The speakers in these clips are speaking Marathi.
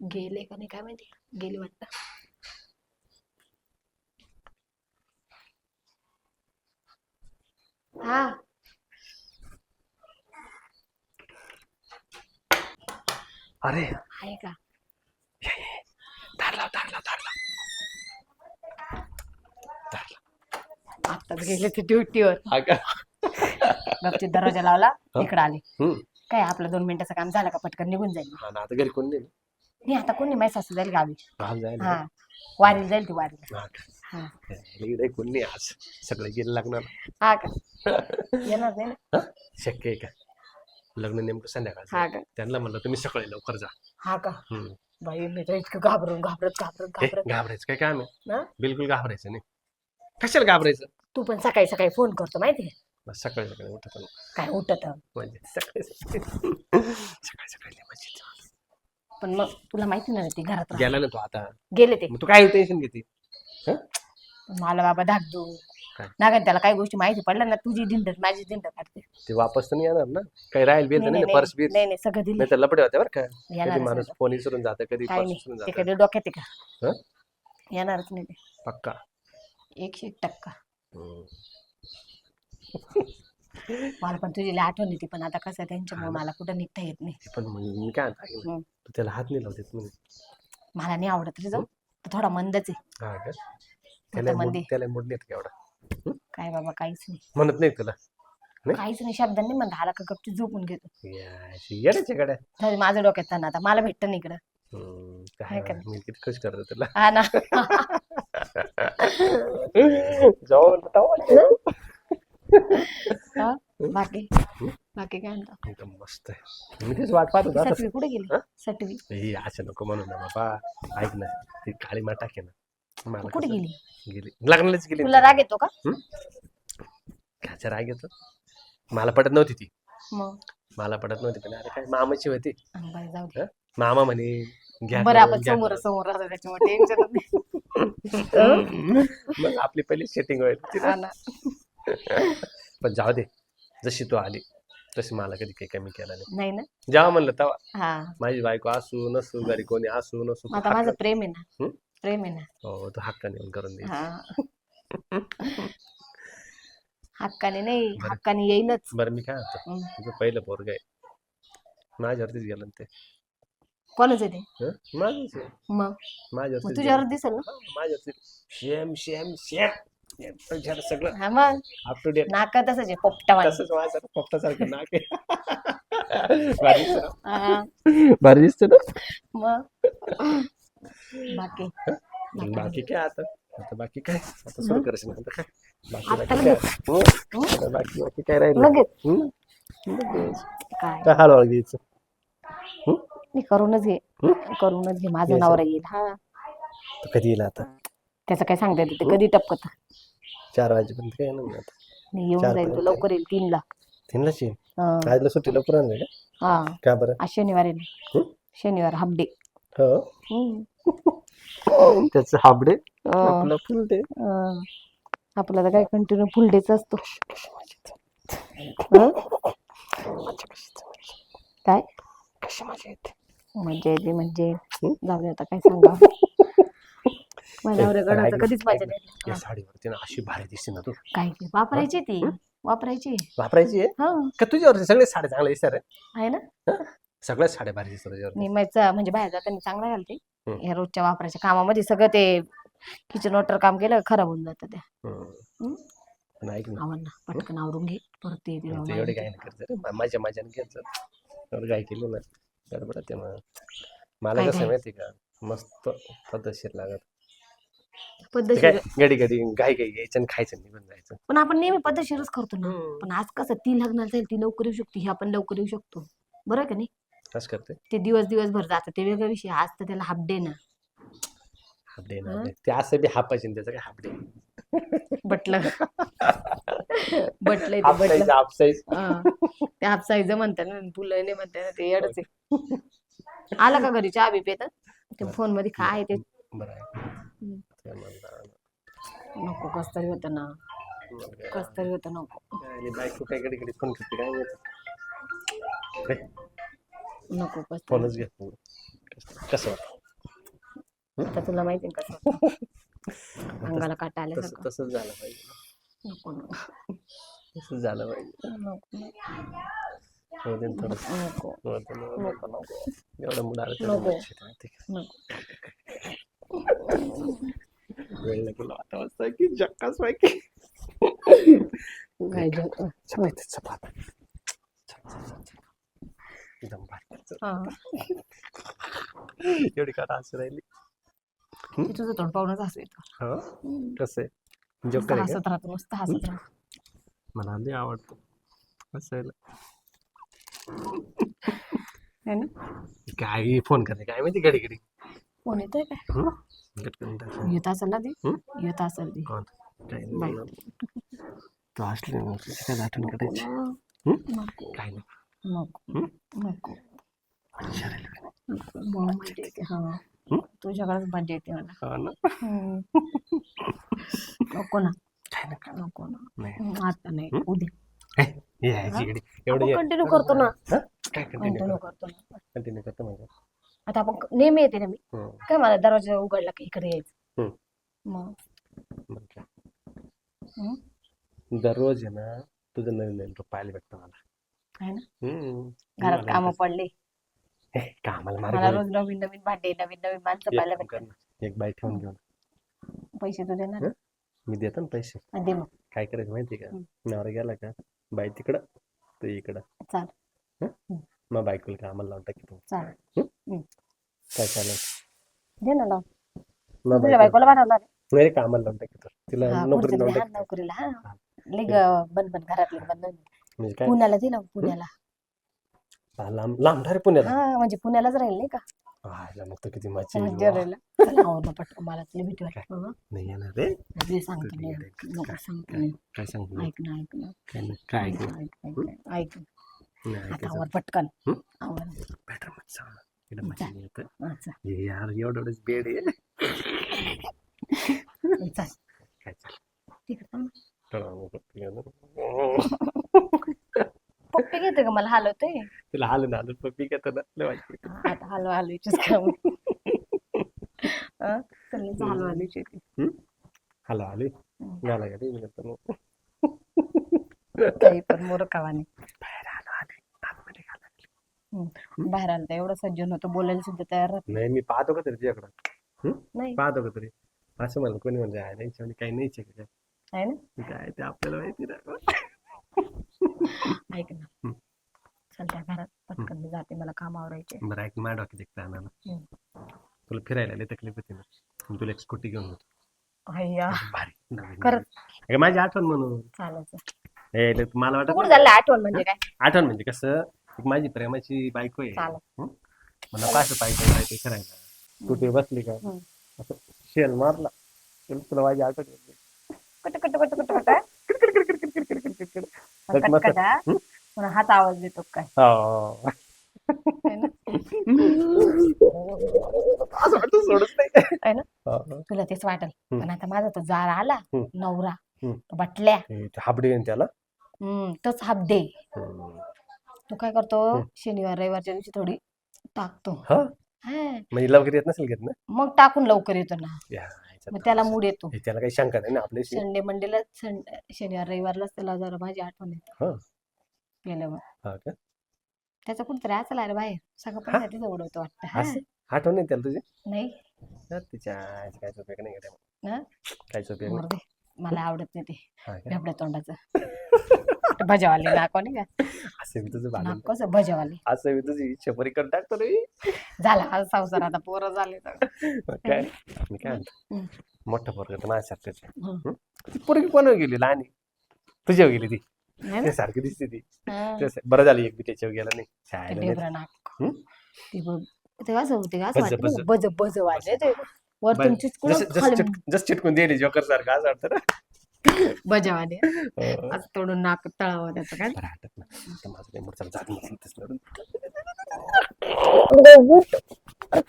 गेले का नाही काय माहिती? गेले वाटतं. हा. अरे. आहे का? लाव लाव लाव. लाव. आत्ताच गेले ते ड्युटीवर. हा का? दरवाजा लावला इकडे आले. हम्म. काय आपलं दोन मिनिटाचं काम झालं का? पटकन निघून जाईल. हा ना आता घरी कोण नाही ना. नाही आता कोणी माहिती सासू जाईल गावी जायला हा वारीला जाईल ती वारीला हा का? हा इकडे कोण नाही आज सगळं गेलं लागणार हा का येणार नाही ना हा? शक्य आहे का लग्न नेमकं संध्याकाळ हा का त्यांना म्हणलं तुम्ही सकाळी लवकर जा हा का हम्म. बाई मी तर इतकं घाबरून घाबरत घाबरत हे, घाबरत घाबरायचं काय काम आहे ना बिलकुल घाबरायचं नाही कशाला घाबरायचं तू पण सकाळी सकाळी फोन करतो माहितीये बस सकाळी सकाळी उठत. काय उठत म्हणजे सकाळी सकाळी सकाळी सकाळी लय मजा येते मला. पण मग तुला माहिती ना ते घरात. गेला ना तू आता. गेले ते. मग तू काय टेन्शन घेते? पण मला बाबा धाकदू काय? नागन त्याला काही गोष्टी माहिती पडल्या ना तुझी दिंडत माझी दिंड काढते. ते वापस तर नाही येणार ना. काही राहील बिल नाही, नाही नाही, पर्स बीर नाही नाही सगळं दिलं. नाही तर लपडे होते बरं का. कधी माणूस नाही. फोन विसरून जातं कधी पर्स नाही. ते जातं. कधी डोक्यात आहे का? हं? येणारच नाही ते. पक्का. एकशे एक टक्का. हम्म. मला पण तुझी आठवण येते पण आता कसं त्यांच्यामुळे ना. मला कुठं निघता येत नाही. ते पण मग मी काय म्हणतो ऐक ना, हम्म. तू त्याला हात नाही लावते म्हणे. मला नाही आवडत रे जाऊ. तो थोडा मंदच आहे. हा का? आता त्याला मूड मंदी. त्याला मूड नाही का एवढा? काय बाबा काहीच नाही. म्हणत नाही तुला? नाही? काहीच नाही शब्दांनी म्हणता आला का गपची झोपून घेतो येण्याच्या गाड्या तरी माझं डोक्यात ताण आता. मला भेटतं नाही इकडं. हम्म, काय का मी किती खुश करतो तुला. हा ना. जाऊन हा? बाकी? बाकी काय म्हणतो? एकदम मस्त आहे. मी तेच वाट पाहत होता सटवी कुठे गेली? हा? सटवी हे असं नको म्हणू ना बाबा. ऐक ना ती काळी मा टाके ना. मला कुठे कसं- गेली? गेली? लग्नालाच गेली तुला राग येतो का? घ्यायचा राग येतो? मला पटत नव्हती ती. मग? मला पटत नव्हती पण अरे काय मामाची होती. बरं जाऊ दे. मामा म्हणे घ्या बरं करून, आपण घ्या समोर करून. समोर राहतो त्याच्यामुळे टेन्शन नाही. मग आपली पहिली सेटिंग होईल. हा ना. पण जाऊ दे जशी तू आली. तशी मला कधी काही कमी केला नाही. नाही ना? जेव्हा म्हणलं तेव्हा हा. माझी बायको असू नसू घरी कोणी असू नसू आता माझं प्रेम आहे ना. हं? प्रेम आहे ना. हो तू हक्काने येऊन करून दे हा हक्काने नाही बरं. हक्काने येईनच. बरं मी काय म्हणतो? हं. तुझं पहिलं पोरग आहे. माझ्यावरतीच गेलं ना ते. कोणाच आहे ते? हं? माझंच आहे. मग? मग माझ्यावरतीच तुझ्यावर गेलं. दिसेल ना? हा, माझ्यावरती. सेम सेम सगळं हा मग. अप टू डेट नाका तसंच आहे पोपटा तसंच माझं पप्पासारखं नाक आहे. भारी दिसतं ना? हा. भारी दिसतं ना? मग. बाकी? बाकी काय? आता आता बाकी काय? आता सुरू ना आता काय? बाकी आता बाकी काय? हं? आता बाकी बाकी काय राहिलं? लगेच हं? लगेच. काय काय हळूहळू घ्यायचं? मी करूनच घे. हं? करूनच घे माझा घ्यायचं. नवरा येईल. हा. तर कधी येईल आता? त्याचं काय सांगता येतं ते कधी टपकत? चार वाजेपर्यंत काय नाही येऊन चार जाईल तो पर्यंत. लवकर येईल तीनला. तीनलाच येईल हं. आजला सुट्टी लवकर आणलं का? हा. का बरं? आज शनिवार आहे ना. हं? शनिवार हाफ डे हो. त्याचं हाबडे आपलं फुल डे आपला तर काय कंटिन्यू फुल डेच असतो. हं? काय? कशी मजा येते? मजा येते म्हणजे हं? जाऊ दे आता काय सांगा माझ्या नवऱ्याकडं कधीच मजा नाही या साडीवरती ना अशी भारी दिसते ना तू. काय ते वापरायची ती वापरायची. वापरायची आहे? हा. का तुझ्यावरती सगळे साडे चांगले दिसतात रे? आहे ना? सगळ्याच साड्या भारी दिसतात तुझ्यावरती निमायचं म्हणजे बाहेर जाताना चांगला घालते. हं. या रोजच्या वापरायच्या कामामध्ये सगळं ते किचन वॉटर काम केलं खराब होऊन जातं त्या हं. हं? पण ऐक ना. आव्हान ना पटकन आवरून घे परत ते तू. एवढे काय नाही करत रे. मा- माझ्या माझ्याने घ्यायचं एवढं काय केलं ना गडबड ते मग. मला काय कसं काय? माहिती का? मस्त पद्धतशीर लागत. ते पद्धतशीर घडी घाई घाई घ्यायचं आणि खायचं निघून जायचं. पण आपण नेहमी पद्धतशीरच करतो ना. पण आज कसं ती लग्नाला जाईल ती लवकर येऊ शकते ही आपण लवकर येऊ शकतो. बरं आहे का नाही? कसं करते ते दिवस दिवसभर जातं ते वेगळा विषय. आज तर त्याला हाफ डे ना. हापडे ना? हापडे. ते असं बी हापायचे त्याचं काय हापडे बटलं. बटलंय ते हाफ बटलं. Size half size. हा. ते हाफ साईज म्हणतात ना फुलं म्हणतात ना ते येडच. आहे आला का घरी चहा बी पेत? ते फोनमध्ये काय ते बरं आहे हं. ते म्हणलं, नको कस तरी होतं ना. कस तरी होतं नको. काय बायको फोन करते काय? माहिती. नको कस तरी फोनच घेत नाही. कसं कसं वाटतं आता तुला माहिती आहे कसं? अंगाला काटा तसं आल्यासारखं तसंच झालं पाहिजे. नको नको. तसंच झालं पाहिजे. नको हो दे ना थोडंसं. नको दे ना, दे. नको नको. एवढं मुलं आलं नको. नको. वेळ लागेल आता वाजता की जक्काच पैकी काय चपाती एवढी का असं राहिली तुझं तोंड हो हम्म. कसं आहे नुसतं जोकर आहे का हसत राहतो नुसतं हसत राहतो मला लई आवडतं हसायला काय फोन करते काय माहिती घडी घडी कोण येतोय काय येत असेल ना ती? येत असेल ती कोण? काय नाही बाई. बोलणार. तू असली ना तुझी काय आठवण काढायची नको हं? नको काय नाही नको हं? नको हुशार आहे लय. नको मग मजा येते हा हं? तुझ्याकडेच मजा येते मला हो ना हं. नको ना काय नाही नको ना नाही आता नाही हं? उद्या हे एवढं. कंटिन्यू करतो ना कंटिन्यू कंटिन्यू करतो ना कंटिन्यू करतो म्हणजे आता आपण नेहमी येते ना मी हं. काय मला दरवाजा उघडला की इकडे यायचं हं. मग मग काय. हं? दररोज आहे ना तुझं नवीन नवीन रूप पाहायला भेटतं मला आहे ना हम्म. घरात मला कामं पडले हे, कामाला मार्ग मला. रोज नवीन नवीन भांडे नवीन नवीन माणसं एक पाहायला काम कर भेटतात ना. एक बाई ठेवून घेऊन पैसे तू देणार हं? मी देतो ना पैसे हा, दे मग काय करायचं माहिती का हं. नवरा गेला का बाई तिकडं तू इकडं चाल हं? हं. मग बायकोला कामाला लावून टाकी तू चाल काय चालेल दे ना लाव. मग तुझ्या बायकोला बायकोला बनवणार आहे? नाही कामाला लावून टाकी तिला. हा, नोकरी लावून हा, टाकी नोकरीला हा. हा. लय ग- बंद बंद घरातले बंद. बंद. म्हणजे काय? पुण्याला दे ना पुण्याला. हा, लांब लांब रे पुण्याला. हा म्हणजे पुण्यालाच राहील नाही का? आयला मग तर किती मजा येईल आवडलं पटकन मला तुला भीती वाटते बाबा. नाही येणार रे. सांगते सांगते काय? सांगू ऐक ना ऐक ना. काय नाही काय ऐक ऐकू? ना, ऐक ऐक ऐक नाही आता ऐकायचं आवर पटकन. हं? आवर. बेटर मत सांग इकडं चाल. येतं हा, चल. यार एवढं एवढंच बेड आहे चल काय चाल तिकडे थांब. तुला पप्पी घेते का मला हलवतोय हालून हालून पप्पी घेतो ना लय आता हलव हलवायचीच काम हा, चल हलव हलवायची होती. हॅलो आली. गाला गाडी मी. काही पण आतमध्ये बाहेर आलं तर एवढं सज्जन होतं. बोलायला सुद्धा तयार राहत नाही मी पाहतो का तरी तुझ्याकडं? नाही. पाहतो का तरी? असं मला कोणी म्हणजे आहे नाही म्हणजे काही का काय? आहे ना? काय ते आपल्याला माहिती ना ऐक ना. चल त्या घरात. पटकन मी जाते. मला काम आवरायचे बरं ऐक माझ्या एक plan आला. हं. तुला फिरायला लय तकलीफ होती ना. मग तुला एक स्कूटी घेऊन अय्या. भारी. नवीन खरंच? नवीन. अगं माझी आठवण म्हणून. चालायचं हे लय- मला वाटत कुठं नाही. झालं आठवण म्हणजे काय? आठवण म्हणजे कसं एक माझी प्रेमाची बायको आहे चालेल. हं? मला पाच पाहिजे पाहिजे करायला कुठे बसली का हं. असं शेल मारला तुला तुला माझी आठवण येते. मस्त- कटकटा हं? पुन्हा हात आवाज देतो काय हो. है ना? असं वाटतं सोडत नाही आहे ना? हो. तुला तेच वाटेल. पण आता माझा तो जार आला. नवरा. तो बटल्या हे ते हाबडी आहे ना त्याला हम्म तोच हाफ हं. तो काय करतो? हं. शनिवार रविवारच्या दिवशी थोडी टाकतो हा? हा. म्हणजे लवकर येत नसेल घेत ना? मग टाकून लवकर येतो ना. या, ह्याच्यात मग त्याला मूड येतो. हे त्याला काही शंका नाही ना आपल्याशी संडे मंडेला शनिवार रविवारलाच त्याला जरा माझी आठवण येते. हा. गेल्यावर. हा का? त्याचा कुठतरी असेल अरे बाहेर. सगळं पण त्याच्याच उडवतो वाटतं. हा? असं? आठवण नाही त्याला तुझी? नाही. तिच्या आईचं काहीच उपयोग नाही. हा? काहीच उपयोग नाही? मरू दे. मला आवडत नाही ते. हा का? ढबड्या तोंडाचं. भजावाली नाक नाही का मी तुझं भांडण नाक कसं भजावाली असं मी तुझी इच्छा परी करून टाकतो रे झाला हा संसार आता पोरं झाले तर मग काय मी काय म्हणतो. मोठं पोरग तर माझ्यासारखंच आहे. हं. हं? ती पोरगी कोणावर गेली लहान आहे. तुझ्यावर गेली ती है ना? ते सारखी दिसते ती हा. बरं झालं एक बी त्याच्यावर गेला नाही ते शाळेला नाही. ढेबरं नाक? ते बघ ते असं होते असं बज- वाटतं बज बज वाजले ते वरतून बरं, चिचकुळ जसं जसं खाली चिट- जसं चिटकून दिली जोकर सारखं असं वाटतं ना हो. असं तोडून नाक तळावं त्याचं काय? बरं हटत ना आता माझं काही मोठं जात नाही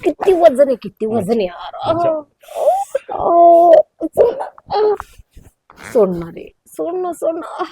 किती वजन आहे किती वजन आहे यार. सोडणार आहे सोडणं सोडणं